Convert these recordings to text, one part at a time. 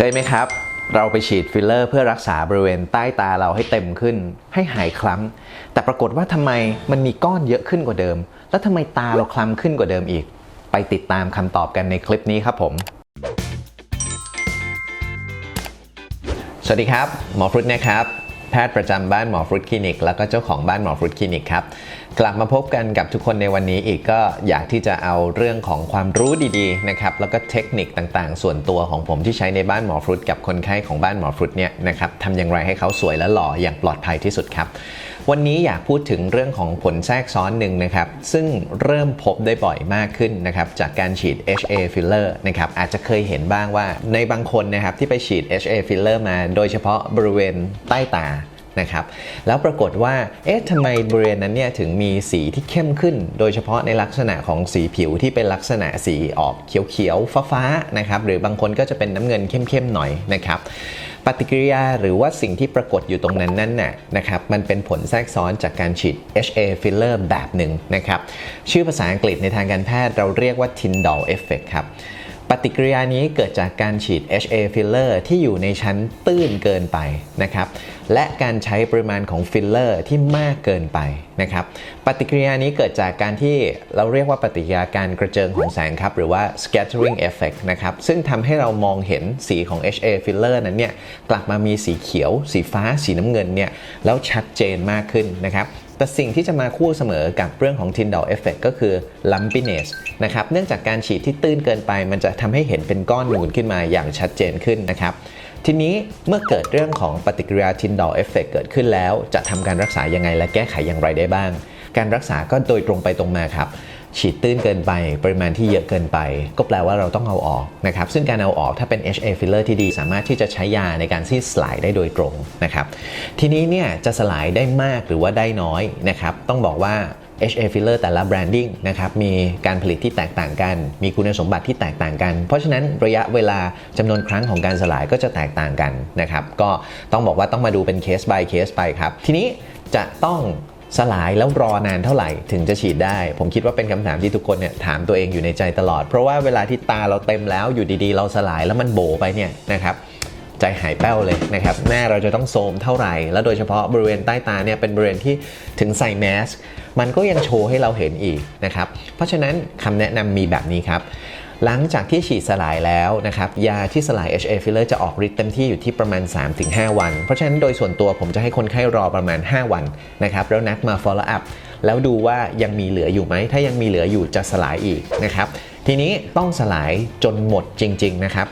เคยไหมครับ เราไปฉีดฟิลเลอร์เพื่อรักษาบริเวณใต้ตาเราให้เต็มขึ้น ให้หายคล้ำแต่ปรากฏว่าทำไมมันมีก้อนเยอะขึ้นกว่าเดิม แล้วทำไมตาเราคล้ำขึ้นกว่าเดิมอีก ไปติดตามคำตอบกันในคลิปนี้ครับผม สวัสดีครับ หมอฟรุตนะครับแพทย์ประจำบ้านหมอฟรุตคลินิก แล้วก็เจ้าของบ้านหมอฟรุตคลินิกครับ กลับมาพบกันกับทุกคนในวันนี้อีกก็อยากที่จะเอาเรื่องของความรู้ดีๆนะครับแล้วก็เทคนิคต่างๆ ส่วนตัวของผมที่ใช้ในบ้านหมอฟรุตกับคนไข้ของบ้านหมอฟรุตเนี่ยนะครับทำอย่างไรให้เขาสวยและหล่ออย่างปลอดภัยที่สุดครับ วันนี้อยากพูดถึงเรื่องของผลแทรกซ้อนหนึ่งนะครับซึ่งเริ่มพบได้บ่อยมากขึ้นนะครับจากการฉีด HA filler นะครับอาจจะเคยเห็นบ้างว่าในบางคนนะครับที่ไปฉีด HA filler มา โดยเฉพาะบริเวณใต้ตา นะครับแล้วปรากฏว่า เอ๊ะทำไมบริเวณนั้นเนี่ยถึงมีสีที่เข้มขึ้น โดยเฉพาะในลักษณะของสีผิวที่เป็นลักษณะสีออกเขียวๆ ฟ้าๆ นะครับ หรือบางคนก็จะเป็นน้ำเงินเข้มๆ หน่อยนะครับปฏิกิริยาหรือว่าสิ่งที่ปรากฏอยู่ตรงนั้นนั่นน่ะนะครับมันเป็นผลแทรกซ้อนจากการฉีด HA filler แบบหนึ่งนะครับชื่อภาษาอังกฤษในทางการแพทย์เราเรียกว่า Tyndall effect ครับปฏิกิริยานี้เกิดจากการฉีด HA filler ที่อยู่ในชั้นตื้นเกินไปนะครับ และการใช้ปริมาณของฟิลเลอร์ที่มากเกินไปนะครับ ปฏิกิริยานี้เกิดจากการที่เราเรียกว่าปฏิกิริยาการกระเจิงของแสงครับ หรือว่า scattering effect นะครับ ซึ่งทำให้เรามองเห็นสีของ HA filler นั้นเนี่ย กลับมามีสีเขียว สีฟ้า สีน้ำเงินเนี่ย แล้วชัดเจนมากขึ้นนะครับแต่สิ่งที่จะมาคู่เสมอกับเรื่องของ Tyndall effect ก็คือ lumpiness นะครับ เนื่องจากการฉีดที่ตื้นเกินไป มันจะทำให้เห็นเป็นก้อนนูนขึ้นมาอย่างชัดเจนขึ้นนะครับ ทีนี้เมื่อเกิดเรื่องของปฏิกิริยา Tyndall effect เกิดขึ้นแล้ว จะทำการรักษายังไงและแก้ไขอย่างไรได้บ้าง การรักษาก็โดยตรงไปตรงมาครับฉีดตื้นเกินไป ปริมาณที่เยอะเกินไป ก็แปลว่าเราต้องเอาออกนะครับซึ่งการเอาออกถ้าเป็น HA filler ที่ดี สามารถที่จะใช้ยาในการที่สลายได้โดยตรงนะครับทีนี้เนี่ยจะสลายได้มากหรือว่าได้น้อยนะครับต้องบอกว่า HA filler แต่ละแบรนดิ้งนะครับมีการผลิตที่แตกต่างกัน มีคุณสมบัติที่แตกต่างกัน เพราะฉะนั้นระยะเวลาจำนวนครั้งของการสลายก็จะแตกต่างกันนะครับ ก็ต้องบอกว่าต้องมาดูเป็นเคส by เคสไปครับ ทีนี้จะต้องสลายแล้วรอนานเท่าไหร่ถึงจะฉีดได้ ผมคิดว่าเป็นคำถามที่ทุกคนเนี่ยถามตัวเองอยู่ในใจตลอด เพราะว่าเวลาที่ตาเราเต็มแล้วอยู่ดีๆ เราสลายแล้วมันโบไปเนี่ยนะครับ ใจหายแป้วเลยนะครับหน้าเราจะต้องโทรมเท่าไหร่ แล้วโดยเฉพาะบริเวณใต้ตาเนี่ยเป็นบริเวณที่ถึงใส่แมสมันก็ยังโชว์ให้เราเห็นอีกนะครับเพราะฉะนั้นคำแนะนำมีแบบนี้ครับหลังจากที่ฉีดสลายแล้วนะครับยาที่สลาย HA filler จะออกฤทธิ์เต็มที่อยู่ที่ประมาณ 3-5 วัน เพราะฉะนั้นโดยส่วนตัวผมจะให้คนไข้รอประมาณ 5 วันนะครับแล้วนัดมา follow up แล้วดูว่ายังมีเหลืออยู่ไหม ถ้ายังมีเหลืออยู่จะสลายอีกนะครับทีนี้ต้องสลายจนหมดจริง ๆ นะครับ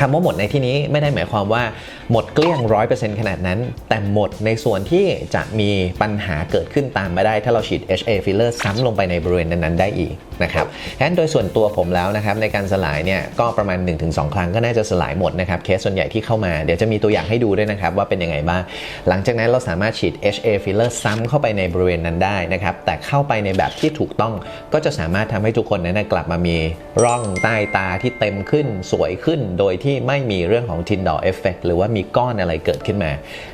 คำว่าหมดในที่นี้ไม่ได้หมายความว่าหมดเกลี้ยง 100%ขนาดนั้น แต่หมดในส่วนที่จะมีปัญหาเกิดขึ้นตามมาได้ ถ้าเราฉีด HA filler ซ้ำลงไปในบริเวณนั้นๆได้อีก นะครับฉะนั้นโดยส่วนตัวผมแล้วนะครับในการสลายเนี่ยก็ประมาณ 1-2 ครั้งก็น่าจะสลายหมดนะครับเคสส่วนใหญ่ที่เข้ามาเดี๋ยวจะมีตัวอย่างให้ดูด้วยนะครับว่าเป็นยังไงบ้าง หลังจากนั้นเราสามารถฉีด HA filler ซ้ำเข้าไปในบริเวณนั้นได้นะครับแต่เข้าไปในแบบที่ถูกต้องก็จะสามารถทำให้ทุกคนนั้นกลับมามีร่องใต้ตาที่เต็มขึ้นสวยขึ้น โดยที่ไม่มีเรื่องของ Tyndall effect หรือว่ามีก้อนอะไรเกิดขึ้นมา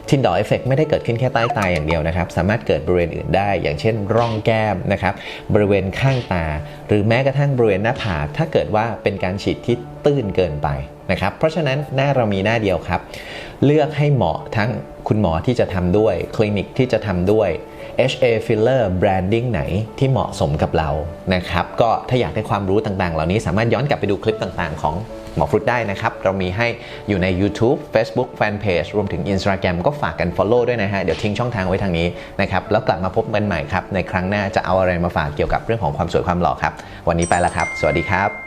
Tyndall effect ไม่ได้เกิดขึ้นแค่ใต้ตาอย่างเดียวนะครับสามารถเกิดบริเวณอื่นได้ อย่างเช่น ร่องแก้มนะครับบริเวณข้างตาหรือแม้กระทั่งบริเวณหน้าผากถ้าเกิดว่าเป็นการฉีดที่ตื้นเกินไปนะครับ เพราะฉะนั้นหน้าเรามีหน้าเดียวครับ เลือกให้เหมาะทั้งคุณหมอที่จะทำด้วย คลินิกที่จะทำด้วย HA filler branding ไหนที่เหมาะสมกับเรานะครับ ก็ถ้าอยากได้ความรู้ต่างๆ เหล่านี้สามารถย้อนกลับไปดูคลิปต่างๆ ของ หมอฟรุตได้นะครับ เรามีให้อยู่ใน YouTube Facebook Fanpage รวมถึง Instagram ก็ฝากกัน Follow ด้วยนะฮะ เดี๋ยวทิ้งช่องทางไว้ทางนี้นะครับ แล้วกลับมาพบกันใหม่ครับ ในครั้งหน้าจะเอาอะไรมาฝากเกี่ยวกับเรื่องของความสวยความหล่อครับ วันนี้ไปแล้วครับ สวัสดีครับ